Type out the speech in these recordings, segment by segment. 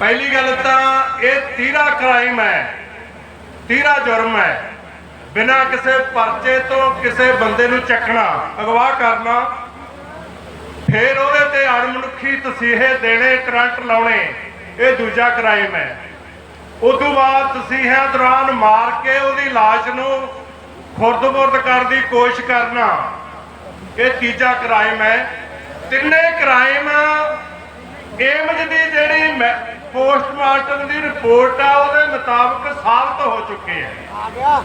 ਪਹਿਲੀ ਗੱਲ ਤਾਂ ਇਹ ਤੀਰਾ ਕ੍ਰਾਈਮ ਹੈ, ਤੀਰਾ ਜੁਰਮ ਹੈ। ਬਿਨਾਂ ਕਿਸੇ ਪਰਚੇ ਤੋਂ ਕਿਸੇ ਬੰਦੇ ਨੂੰ ਚੱਕਣਾ, ਅਗਵਾ ਕਰਨਾ, ਫਿਰ ਉਹਦੇ ਤੇ ਅਣਮਨੁੱਖੀ ਤਸੀਹੇ ਦੇਣੇ, ਕਰੰਟ ਲਾਉਣੇ, ਇਹ ਦੂਜਾ ਕ੍ਰਾਈਮ ਹੈ। ਉਦੋਂ ਬਾਅਦ ਤਸੀਹਿਆਂ ਦੌਰਾਨ ਮਾਰ ਕੇ ਉਹਦੀ ਲਾਸ਼ ਨੂੰ ਖੁਰਦ-ਬੁਰਦ ਕਰਨ ਦੀ ਕੋਸ਼ਿਸ਼ ਕਰਨਾ, ਇਹ ਤੀਜਾ ਕ੍ਰਾਈਮ ਹੈ। ਤਿੰਨੇ ਕ੍ਰਾਈਮ ਏਮਜ ਦੀ ਜਿਹੜੀ ਪੋਸਟਮਾਰਟਮ ਦੀ ਰਿਪੋਰਟ ਆ, ਉਹਦੇ ਮੁਤਾਬਕ ਸਾਬਤ ਹੋ ਚੁੱਕੇ ਹੈ। ਆ ਗਿਆ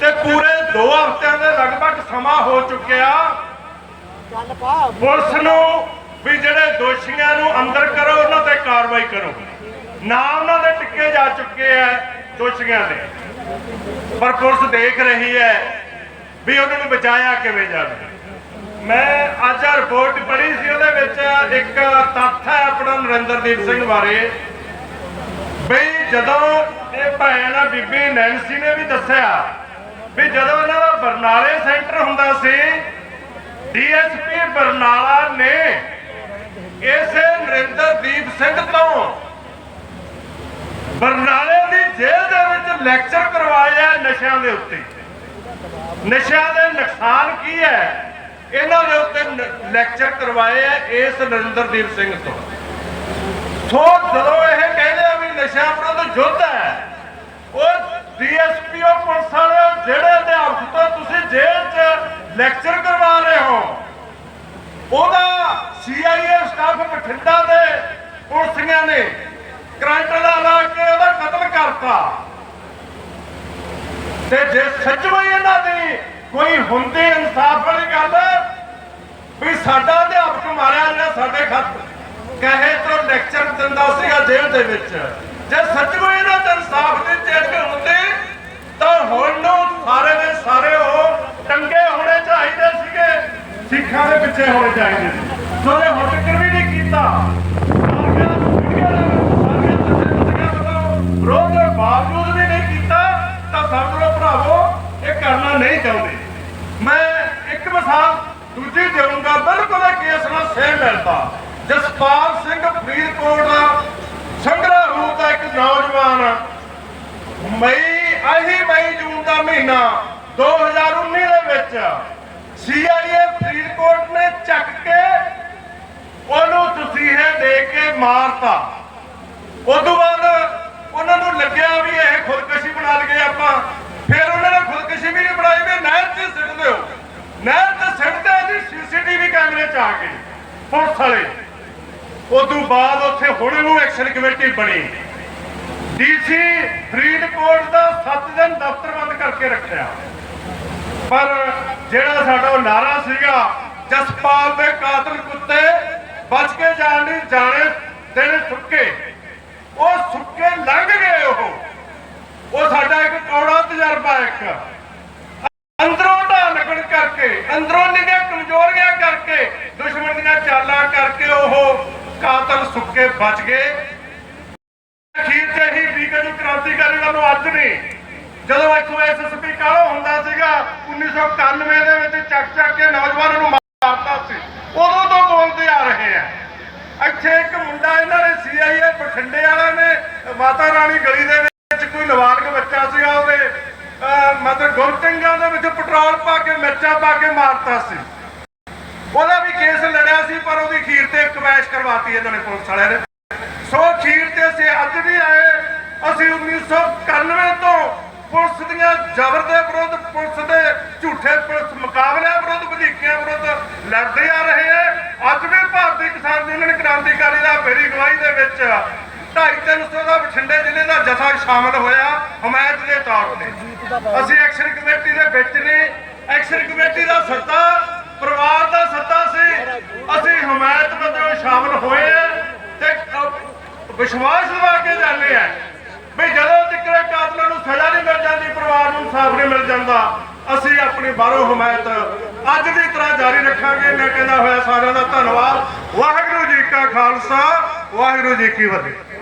ਤੇ ਪੂਰੇ 2 ਹਫ਼ਤਿਆਂ ਦੇ ਲਗਭਗ ਸਮਾਂ ਹੋ ਚੁੱਕਿਆ। ਚੱਲ ਪਾ ਪੁਲਿਸ ਨੂੰ ਵੀ ਜਿਹੜੇ ਦੋਸ਼ੀਆਂ ਨੂੰ ਅੰਦਰ ਕਰੋ, ਉਹਨਾਂ ਤੇ ਕਾਰਵਾਈ ਕਰੋ। ਨਾ ਉਹਨਾਂ ਦੇ ਟਿੱਕੇ ਜਾ ਚੁੱਕੇ ਐ ਦੋਸ਼ੀਆਂ ਦੇ। ਪਰ ਪੁਲਿਸ ਦੇਖ ਰਹੀ ਹੈ ਵੀ ਉਹਨਾਂ ਨੂੰ ਬਚਾਇਆ ਕਿਵੇਂ ਜਾਵੇ। ਮੈਂ ਅੱਜ ਆ ਰਿਪੋਰਟ ਪੜ੍ਹੀ ਸੀ, ਉਹਦੇ ਵਿੱਚ ਇੱਕ ਤੱਥ ਹੈ ਆਪਣਾ ਨਰਿੰਦਰਦੀਪ ਸਿੰਘ ਬਾਰੇ। ਬਈ ਜਦੋਂ ਇਹ ਭੈਣ ਆ ਬੀਬੀ ਨੈਂਸੀ ਨੇ ਵੀ ਦੱਸਿਆ ਵੀ ਜਦੋਂ ਇਹਨਾਂ ਦਾ ਬਰਨਾਲੇ ਸੈਂਟਰ ਹੁੰਦਾ ਸੀ, ਡੀਐਸਪੀ ਬਰਨਾਲਾ ਨੇ ਇਸੇ ਨਰਿੰਦਰਦੀਪ ਸਿੰਘ ਤੋਂ ਬਰਨਾਲੇ ਦੀ ਜੇਲ੍ਹ ਦੇ ਵਿੱਚ ਲੈਕਚਰ ਕਰਵਾਇਆ ਨਸ਼ਿਆਂ ਦੇ ਉੱਤੇ। ਨਸ਼ਿਆਂ ਦੇ ਨੁਕਸਾਨ ਕੀ ਹੈ? ਇਹਨਾਂ ਦੇ ਉੱਤੇ ਲੈਕਚਰ ਕਰਵਾਏ ਆ ਇਸ ਨਰਿੰਦਰਦੀਪ ਸਿੰਘ ਤੋਂ। ਸੋ ਜਦੋਂ ਇਹ ਕਹਿੰਦੇ ਆ ਵੀ ਨਸ਼ਿਆਂ ਵਿਰੁੱਧ ਯੁੱਧ ਹੈ, ਉਹ ਡੀਐਸਪੀਓ ਪੁਲਿਸ ਵਾਲੇ ਜਿਹੜੇ ਅਧਿਆਪਕ ਤੋਂ ਤੁਸੀਂ ਜੇਲ੍ਹ 'ਚ ਲੈਕਚਰ ਕਰਵਾ ਰਹੇ ਹੋ, ਉਹਦਾ ਸੀਆਈਏ ਸਟਾਫ ਬਠਿੰਡਾ ਦੇ ਪੁਲਿਸੀਆਂ ਨੇ ਕਰੰਟ ਦਾ ਲਾ ਕੇ ਉਹਦਾ ਕਤਲ ਕਰਤਾ। ਤੇ ਜੇ ਸੱਚਮਈ ਇਹਨਾਂ ਦੀ ਕੋਈ ਹੁੰਦੀ ਇਨਸਾਫ ਵਾਲੀ ਗੱਲ ਵੀ ਸਾਡਾ ਅਧਿਆਪਕ ਮਾਰਿਆ ਗਿਆ ਸਾਡੇ ਖਤ। ਕਹੇ ਤੋਂ ਲੈਕਚਰ ਦਿੰਦਾ ਸੀਗਾ ਜੇਲ੍ਹ ਦੇ ਵਿੱਚ। ਜੇ ਸੱਚਮਈ ਇਹਨਾਂ ਦੇ ਇਨਸਾਫ ਦੀ ਚਿੱਠ ਹੁੰਦੀ, ਤਾਂ ਹੁਣ ਨੂੰ ਸਾਰੇ ਦੇ ਸਾਰੇ ਉਹ ਟੰਗੇ ਹੋਣੇ ਚਾਹੀਦੇ ਸੀਗੇ। ਸਿੱਖਾਂ ਦੇ ਪਿੱਛੇ ਹੋਣੇ ਚਾਹੀਦੇ ਸੀ। ਸੋ ਇਹ ਹੁਣ ਤੱਕ ਵੀ ਨਹੀਂ ਕੀਤਾ, ਸਾਰੀਆਂ ਬਾਵਜੂਦ ਵੀ ਨਹੀਂ ਕੀਤਾ, ਤਾਂ ਸਮਝ ਲਓ ਭਰਾਵੋ ਇਹ ਕਰਨਾ ਨਹੀਂ ਚਾਹੁੰਦੇ। ਮਿਸਾਲ ਦੂਜੀ ਦੇਵਾਂਗਾ ਬਿਲਕੁਲ ਇਹ ਕੇਸ ਨਾਲ ਸੇਮ ਮਿਲਦਾ ਜਸਪਾਲ ਸਿੰਘ ਫਰੀਦਕੋਟ ਦਾ ਸੰਗਰਾਹੂ ਦਾ ਇੱਕ ਨੌਜਵਾਨ। ਮਈ ਆਹੀ ਮਈ ਜੂਨ ਦਾ ਮਹੀਨਾ 2019 ਦੇ ਵਿੱਚ ਸੀਆਈਏ ਫਰੀਦਕੋਟ ਨੇ ਚੱਕ ਕੇ ਉਹਨੂੰ ਤਸੀਹੇ ਦੇ ਕੇ ਮਾਰਤਾ। ਉਦੋਂ ਬਾਅਦ ਉਹਨਾਂ ਨੂੰ ਲੱਗਿਆ ਵੀ ਇਹ ਖੁਦਕਸ਼ੀ ਬਣਾ ਲਈਏ ਆਪਾਂ ਫਿਰ ਉਹਨਾਂ ਨੇ ਖੁਦਕੁਸ਼ੀ ਵੀ ਨਹੀਂ ਬਣਾਈ ਵੀ ਨਹਿਰ 'ਚ ਸਿੱਟ ਦਿਓ ਨਹਿਰ 'ਚ ਸਿੱਟਦੇ ਜੀ ਸੀਸੀਟੀਵੀ ਕੈਮਰੇ 'ਚ ਆ ਕੇ, ਪੁਲਿਸ ਵਾਲੇ। ਉਦੋਂ ਬਾਅਦ ਉੱਥੇ ਹੁਣ ਨੂੰ ਐਕਸ਼ਨ ਕਮੇਟੀ ਬਣੀ। ਡੀਸੀ ਫਰੀਦਕੋਟ ਦਾ 7 ਦਿਨ ਦਫ਼ਤਰ ਬੰਦ ਕਰਕੇ ਰੱਖਿਆ। ਪਰ ਜਿਹੜਾ ਸਾਡਾ ਉਹ ਨਾਰਾ ਸੀਗਾ, ਜਸਪਾਲ ਦੇ ਕਾਤਲ ਕੁੱਤੇ, ਬਚ ਕੇ ਜਾਣ ਨਹੀਂ ਜਾਣੇ ਦਿਨ ਸੁੱਕੇ। ਉਹ ਸੁੱਕੇ ਲੰਘ ਗਏ ਉਹ। ਉਹ ਸਾਡਾ ਇੱਕ ਕੌੜਾ ਤਜਰਬਾ ਇੱਕ ਅੰਦਰੋਂ ਢਾਹ ਲੱਗਣ ਕਰਕੇ ਅੰਦਰੋਂ ਨਿਗਾਹ ਕਮਜ਼ੋਰੀਆਂ ਕਰਕੇ ਦੁਸ਼ਮਣ ਦੀਆਂ ਚਾਲਾਂ ਕਰਕੇ ਉਹ ਕਾਤਲ ਸੁੱਕੇ ਬਚ ਗਏ। ਅਖੀਰ ਤੇ ਹੀ ਵੀਕਾ ਨੂੰ ਕ੍ਰਾਂਤੀਕਾਰੀ ਵੱਲੋਂ ਅੱਜ ਨਹੀਂ ਜਦੋਂ ਇੱਥੋਂ ਐਸਐਸਪੀ ਕਾਹੋ ਹੁੰਦਾ ਸੀਗਾ 1991 ਦੇ ਵਿੱਚ ਚੱਕ ਚੱਕ ਕੇ ਨੌਜਵਾਨਾਂ ਨੂੰ ਮਾਰਦਾ ਸੀ। ਉਦੋਂ ਤੋਂ ਬੋਲਦੇ ਆ ਰਹੇ ਆ। ਇੱਥੇ ਇੱਕ ਮੁੰਡਾ ਇਹਨਾਂ ਨੇ ਸੀਆਈਏ ਬਠਿੰਡੇ ਵਾਲਿਆਂ ਨੇ, ਮਾਤਾ ਰਾਣੀ ਗਲੀ ਦੇ ਵਿੱਚ ਕੋਈ ਨਾਬਾਲਗ ਬੱਚਾ ਸੀਗਾ ਉਹਦੇ ਮਤਲਬ ਗੁਰਟਿੰਗਾਂ ਦੇ ਵਿੱਚ ਪੈਟਰੋਲ ਪਾ ਕੇ ਮਿਰਚਾਂ ਪਾ ਕੇ ਮਾਰਤਾ ਸੀ। ਉਹਦਾ ਵੀ ਕੇਸ ਲੜਿਆ ਸੀ, ਪਰ ਉਹਦੀ ਖੀਰ ਤੇ ਕਵੈਸ਼ ਕਰਵਾਤੀ ਇਹਨਾਂ ਨੇ ਪੁਲਿਸ ਵਾਲਿਆਂ ਨੇ। ਸੋ ਖੀਰ ਤੇ ਅਸੀਂ ਅੱਜ ਵੀ ਆਏ, ਅਸੀਂ 1991 ਤੋਂ ਪੁਲਿਸ ਦੀਆਂ ਜ਼ਬਰ ਦੇ ਵਿਰੁੱਧ ਪੁਲਿਸ ਦੇ ਝੂਠੇ ਪੁਲਿਸ ਮੁਕਾਬਲਿਆਂ ਵਿਰੁੱਧ, ਵਧੀਕੀਆਂ ਵਿਰੁੱਧ ਲੜਦੇ ਆ ਰਹੇ ਆ। ਅੱਜ ਵੀ ਭਾਰਤੀ ਕਿਸਾਨ ਯੂਨੀਅਨ ਕ੍ਰਾਂਤੀਕਾਰੀ ਦਾ ਮੇਰੀ ਗਵਾਹੀ ਦੇ ਵਿੱਚ 250 ਦਾ ਬਠਿੰਡੇ ਜ਼ਿਲ੍ਹੇ ਦਾ ਜਥਾ ਸ਼ਾਮਲ ਹੋਇਆ, ਹਮਾਇਤ ਦੇ ਤੌਰ ਤੇ। ਅਸੀਂ ਐਕਸ਼ਨ ਕਮੇਟੀ ਦੇ ਵਿੱਚ ਨੇ, ਐਕਸ਼ਨ ਕਮੇਟੀ ਦਾ ਸੱਤਾ ਪਰਿਵਾਰ ਦਾ ਸੱਦਾ ਸੀ। ਅਸੀਂ ਹਮਾਇਤ ਵਜੋਂ ਸ਼ਾਮਲ ਹੋਏ ਆ ਤੇ ਵਿਸ਼ਵਾਸ ਦਿਵਾ ਕੇ ਜਾਂਦੇ ਆ ਵੀ ਜਦੋਂ ਤੱਕ ਕਾਤਲਾਂ ਨੂੰ ਸਜ਼ਾ ਨਹੀਂ ਮਿਲ ਜਾਂਦੀ, ਪਰਿਵਾਰ ਨੂੰ ਇਨਸਾਫ ਨਹੀਂ ਮਿਲ ਜਾਂਦਾ, ਅਸੀਂ ਆਪਣੀ ਬਾਹਰੋਂ ਹਮਾਇਤ ਅੱਜ ਦੀ ਤਰ੍ਹਾਂ ਜਾਰੀ ਰੱਖਾਂਗੇ। ਮੈਂ ਕਹਿੰਦਾ ਹੋਇਆ ਸਾਰਿਆਂ ਦਾ ਧੰਨਵਾਦ। ਵਾਹਿਗੁਰੂ ਜੀ ਕਾ ਖਾਲਸਾ, ਵਾਹਿਗੁਰੂ ਜੀ ਕੀ ਫਤਿਹ।